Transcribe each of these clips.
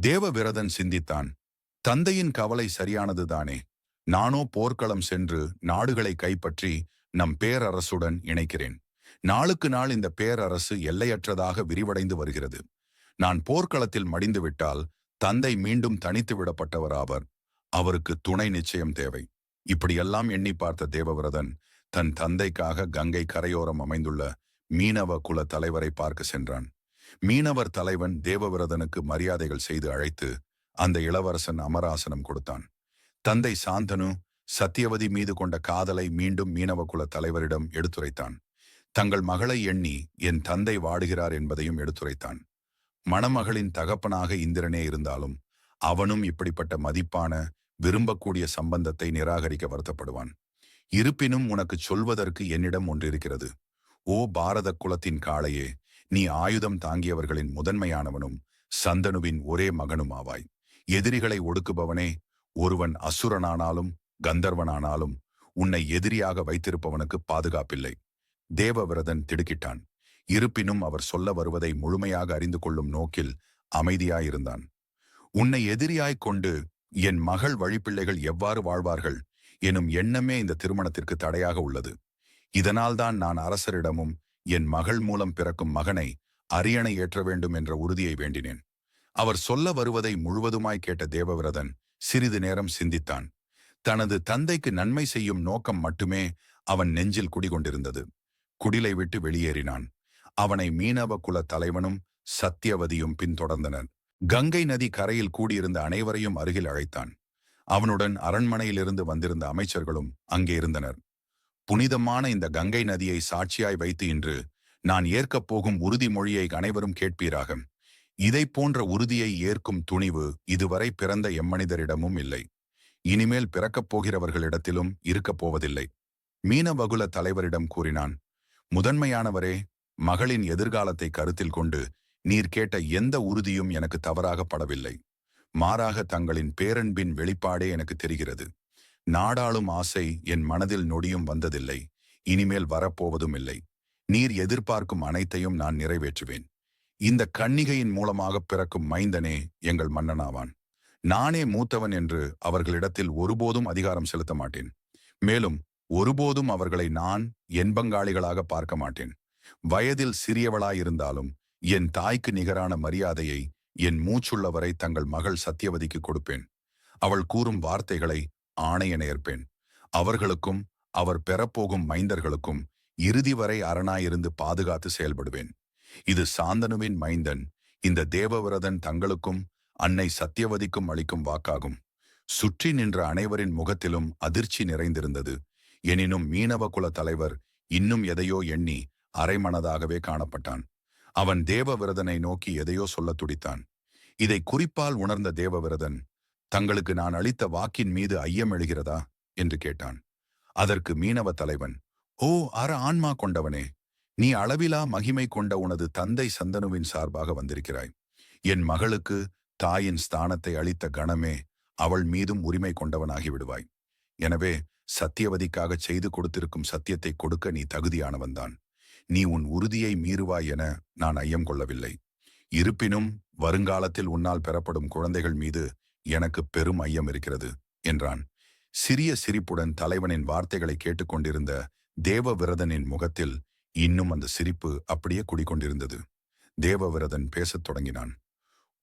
தேவவிரதன் சிந்தித்தான் தந்தையின் கவலை சரியானதுதானே நானோ போர்க்களம் சென்று நாடுகளை கைப்பற்றி நம் பேரரசுடன் இணைக்கிறேன். நாளுக்கு நாள் இந்த பேரரசு எல்லையற்றதாக விரிவடைந்து வருகிறது. நான் போர்க்களத்தில் மடிந்துவிட்டால் தந்தை மீண்டும் தனித்து விடப்பட்டவராவர். அவருக்கு துணை நிச்சயம் தேவை. இப்படியெல்லாம் எண்ணி பார்த்த தேவவிரதன் தன் தந்தைக்காக கங்கை கரையோரம் அமைந்துள்ள மீனவ குல தலைவரை பார்க்க சென்றான். மீனவர் தலைவன் தேவவிரதனுக்கு மரியாதைகள் செய்து அழைத்து அந்த இளவரசன் அமராசனம் கொடுத்தான். தந்தை சாந்தனு சத்தியவதி மீது கொண்ட காதலை மீண்டும் மீனவ குல தலைவரிடம் எடுத்துரைத்தான். தங்கள் மகளை எண்ணி என் தந்தை வாடுகிறார் என்பதையும் எடுத்துரைத்தான். மணமகளின் தகப்பனாக இந்திரனே இருந்தாலும் அவனும் இப்படிப்பட்ட மதிப்பான விரும்பக்கூடிய சம்பந்தத்தை நிராகரிக்க வருத்தப்படுவான். இருப்பினும் உனக்கு சொல்வதற்கு என்னிடம் ஒன்றிருக்கிறது. ஓ பாரத குலத்தின் காளையே நீ ஆயுதம் தாங்கியவர்களின் முதன்மையானவனும் சந்தனுவின் ஒரே மகனும் ஆவாய் எதிரிகளை ஒடுக்குபவனே ஒருவன் அசுரனானாலும் கந்தர்வனானாலும் உன்னை எதிரியாக வைத்திருப்பவனுக்கு பாதுகாப்பில்லை. தேவவிரதன் திடுக்கிட்டான். இருப்பினும் அவர் சொல்ல வருவதை முழுமையாக அறிந்து கொள்ளும் நோக்கில் அமைதியாயிருந்தான். உன்னை எதிரியாய்க் கொண்டு என் மகள் வழிப்பிள்ளைகள் எவ்வாறு வாழ்வார்கள் எனும் எண்ணமே இந்த திருமணத்திற்கு தடையாக உள்ளது. இதனால்தான் நான் அரசரிடமும் என் மகள் மூலம் பிறக்கும் மகனை அரியணை ஏற்ற வேண்டும் என்ற உறுதியை வேண்டினேன். அவர் சொல்ல வருவதை முழுவதுமாய் கேட்ட தேவவிரதன் சிறிது நேரம் சிந்தித்தான். தனது தந்தைக்கு நன்மை செய்யும் நோக்கம் மட்டுமே அவன் நெஞ்சில் குடிகொண்டிருந்தது. குடிலை விட்டு வெளியேறினான். அவனை மீனவ குல தலைவனும் சத்தியவதியும் பின்தொடர்ந்தனர். கங்கை நதி கரையில் கூடியிருந்த அனைவரையும் அருகில் அழைத்தான். அவனுடன் அரண்மனையிலிருந்து வந்திருந்த அமைச்சர்களும் அங்கே இருந்தனர். புனிதமான இந்த கங்கை நதியை சாட்சியாய் வைத்து இன்று நான் ஏற்கப் போகும் உறுதிமொழியை அனைவரும் கேட்பீராக இதை போன்ற உறுதியை ஏற்கும் துணிவு இதுவரை பிறந்த எம்மனிதரிடமும் இல்லை. இனிமேல் பிறக்கப் போகிறவர்களிடத்திலும் இருக்கப் போவதில்லை. மீனவகுல தலைவரிடம் கூறினான் முதன்மையானவரே மகளின் எதிர்காலத்தை கருத்தில் கொண்டு நீர் கேட்ட எந்த உறுதியும் எனக்கு தவறாகப்படவில்லை. மாறாக தங்களின் பேரன்பின் வெளிப்பாடே எனக்கு தெரிகிறது. நாடாளும் ஆசை என் மனதில் நொடியும் வந்ததில்லை. இனிமேல் வரப்போவதும் இல்லை நீர் எதிர்பார்க்கும் அனைத்தையும் நான் நிறைவேற்றுவேன். இந்த கன்னிகையின் மூலமாக பிறக்கும் மைந்தனே எங்கள் மன்னனாவான். நானே மூத்தவன் என்று அவர்களிடத்தில் ஒருபோதும் அதிகாரம் செலுத்த மாட்டேன். மேலும் ஒருபோதும் அவர்களை நான் என் பங்காளிகளாக பார்க்க மாட்டேன். வயதில் சிறியவளாயிருந்தாலும் என் தாய்க்கு நிகரான மரியாதையை என் மூச்சுள்ளவரை தங்கள் மகள் சத்தியவதிக்கு கொடுப்பேன். அவள் கூறும் வார்த்தைகளை ஆணையனையர் பெண் அவர்களுக்கும் அவர் பெறப்போகும் மைந்தர்களுக்கும் இறுதி வரை அரணாயிருந்து பாதுகாத்து செயல்படுவேன். இது சாந்தனுவின் மைந்தன். இந்த தேவவிரதன் தங்களுக்கும் அன்னை சத்தியவதிக்கும் அளிக்கும் வாக்காகும். சுற்றி நின்ற அனைவரின் முகத்திலும் அதிர்ச்சி நிறைந்திருந்தது. எனினும் மீனவ குல தலைவர் இன்னும் எதையோ எண்ணி அரைமனதாகவே காணப்பட்டான். அவன் தேவவிரதனை நோக்கி எதையோ சொல்லத் துடித்தான். இதை குறிப்பால் உணர்ந்த தேவவிரதன் தங்களுக்கு நான் அளித்த வாக்கின் மீது ஐயம் எழுகிறதா என்று கேட்டான். அதற்கு மீனவ தலைவன் ஓ அற ஆன்மா கொண்டவனே நீ அளவிலா மகிமை கொண்ட உனது தந்தை சந்தனுவின் சார்பாக வந்திருக்கிறாய். என் மகளுக்கு தாயின் ஸ்தானத்தை அளித்த கணமே அவள் மீதும் உரிமை கொண்டவனாகி விடுவாய். எனவே சத்தியவதிக்காக செய்து கொடுத்திருக்கும் சத்தியத்தை கொடுக்க நீ தகுதியானவன்தான் நீ உன் உறுதியை மீறுவாய் என நான் ஐயம் கொள்ளவில்லை இருப்பினும் வருங்காலத்தில் உன்னால் பெறப்படும் குழந்தைகள் மீது எனக்கு பெரும் ஐயம் இருக்கிறது என்றான். சிறிய சிரிப்புடன் தலைவனின் வார்த்தைகளை கேட்டுக்கொண்டிருந்த தேவவிரதனின் முகத்தில் இன்னும் அந்த சிரிப்பு அப்படியே குடிக்கொண்டிருந்தது தேவவிரதன் பேசத் தொடங்கினான்.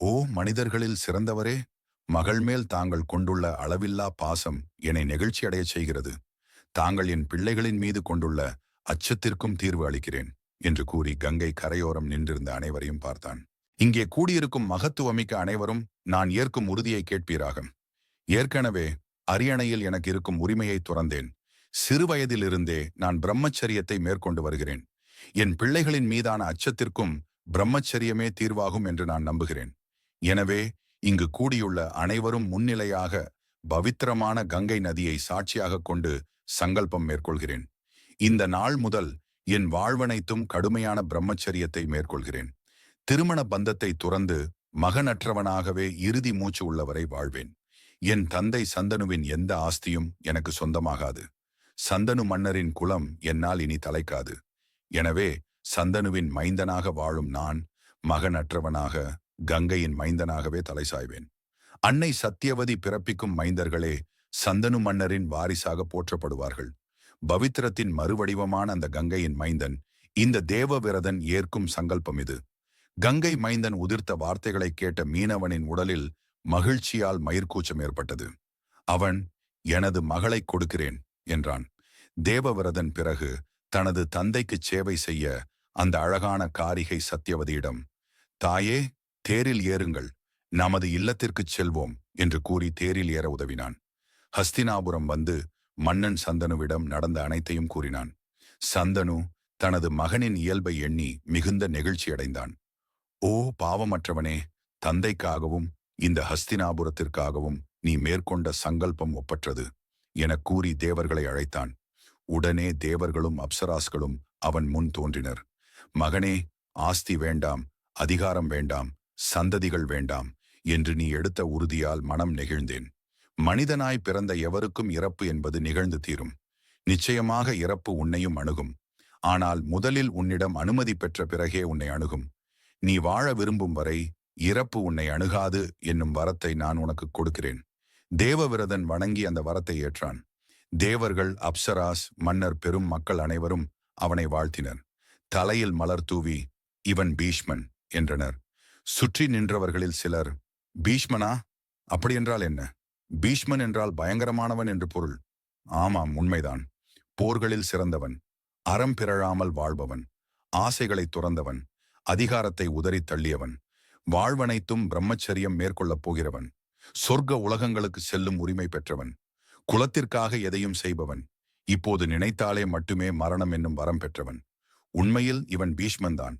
ஓ மனிதர்களில் சிறந்தவரே! மகள் மேல் தாங்கள் கொண்டுள்ள அளவில்லா பாசம் என்னை நெகிழ்ச்சி அடையச் செய்கிறது. தாங்கள் என் பிள்ளைகளின் மீது கொண்டுள்ள அச்சத்திற்கும் தீர்வு அளிக்கிறேன் என்று கூறி கங்கை கரையோரம் நின்றிருந்த அனைவரையும் பார்த்தான். இங்கே கூடியிருக்கும் மகத்துவமிக்க அனைவரும் நான் ஏற்கும் உறுதியை கேட்பீராக ஏற்கனவே அரியணையில் எனக்கு இருக்கும் உரிமையை துறந்தேன். சிறுவயதிலிருந்தே நான் பிரம்மச்சரியத்தை மேற்கொண்டு வருகிறேன். என் பிள்ளைகளின் மீதான அச்சத்திற்கும் பிரம்மச்சரியமே தீர்வாகும் என்று நான் நம்புகிறேன். எனவே இங்கு கூடியுள்ள அனைவரும் முன்னிலையாக பவித்திரமான கங்கை நதியை சாட்சியாக கொண்டு சங்கல்பம் மேற்கொள்கிறேன். இந்த நாள் முதல் என் வாழ்வனைத்தும் கடுமையான பிரம்மச்சரியத்தை மேற்கொள்கிறேன். திருமண பந்தத்தை துறந்து மகனற்றவனாகவே இறுதி மூச்சு உள்ளவரை வாழ்வேன். என் தந்தை சந்தனுவின் எந்த ஆஸ்தியும் எனக்கு சொந்தமாகாது. சந்தனு மன்னரின் குலம் என்னால் இனி தலைக்காது. எனவே சந்தனுவின் மைந்தனாக வாழும் நான் மகனற்றவனாக கங்கையின் மைந்தனாகவே தலை சாய்வேன். அன்னை சத்தியவதி பிறப்பிக்கும் மைந்தர்களே சந்தனு மன்னரின் வாரிசாக போற்றப்படுவார்கள். பவித்திரத்தின் மறுவடிவமான அந்த கங்கையின் மைந்தன் இந்த தேவவிரதன் ஏற்கும் சங்கல்பம் இது. கங்கை மைந்தன் உதிர்த்த வார்த்தைகளை கேட்ட மீனவனின் உடலில் மகிழ்ச்சியால் மயிர்கூச்சம் ஏற்பட்டது. அவன் எனது மகளை கொடுக்கிறேன் என்றான். தேவவிரதன் பிறகு தனது தந்தைக்குச் சேவை செய்ய அந்த அழகான காரிகை சத்தியவதியிடம் தாயே தேரில் ஏறுங்கள் நமது இல்லத்திற்குச் செல்வோம் என்று கூறி தேரில் ஏற உதவினான். ஹஸ்தினாபுரம் வந்து மன்னன் சந்தனுவிடம் நடந்த அனைத்தையும் கூறினான். சந்தனு தனது மகனின் இயல்பை எண்ணி மிகுந்த நெகிழ்ச்சியடைந்தான். ஓ பாவமற்றவனே தந்தைக்காகவும் இந்த ஹஸ்தினாபுரத்திற்காகவும் நீ மேற்கொண்ட சங்கல்பம் ஒப்பற்றது எனக் கூறி தேவர்களை அழைத்தான். உடனே தேவர்களும் அப்சராஸ்களும் அவன் முன் தோன்றினர். மகனே ஆஸ்தி வேண்டாம் அதிகாரம் வேண்டாம் சந்ததிகள் வேண்டாம் என்று நீ எடுத்த உறுதியால் மனம் நெகிழ்ந்தேன். மனிதனாய் பிறந்த எவருக்கும் இறப்பு என்பது நிகழ்ந்து தீரும். நிச்சயமாக இறப்பு உன்னையும் அணுகும். ஆனால் முதலில் உன்னிடம் அனுமதி பெற்ற பிறகே உன்னை அணுகும். நீ வாழ விரும்பும் வரை இறப்பு உன்னை அணுகாது என்னும் வரத்தை நான் உனக்கு கொடுக்கிறேன். தேவவிரதன் வணங்கி அந்த வரத்தை ஏற்றான். தேவர்கள் அப்சராஸ் மன்னர் பெரும் மக்கள் அனைவரும் அவனை வாழ்த்தினர். தலையில் மலர் தூவி இவன் பீஷ்மன் என்றனர். சுற்றி நின்றவர்களில் சிலர் பீஷ்மனா? அப்படியென்றால் என்ன? பீஷ்மன் என்றால் பயங்கரமானவன் என்று பொருள். ஆமாம் உண்மைதான். போர்களில் சிறந்தவன். அறம் பிறழாமல் வாழ்பவன். ஆசைகளை துறந்தவன். அதிகாரத்தை உதறித் தள்ளியவன். வாழ்வனைத்தும் பிரம்மச்சரியம் மேற்கொள்ளப் போகிறவன். சொர்க்க உலகங்களுக்கு செல்லும் உரிமை பெற்றவன். குலத்திற்காக எதையும் செய்பவன். இப்போது நினைத்தாலே மட்டுமே மரணம் என்னும் வரம் பெற்றவன். உண்மையில் இவன் பீஷ்மன்தான்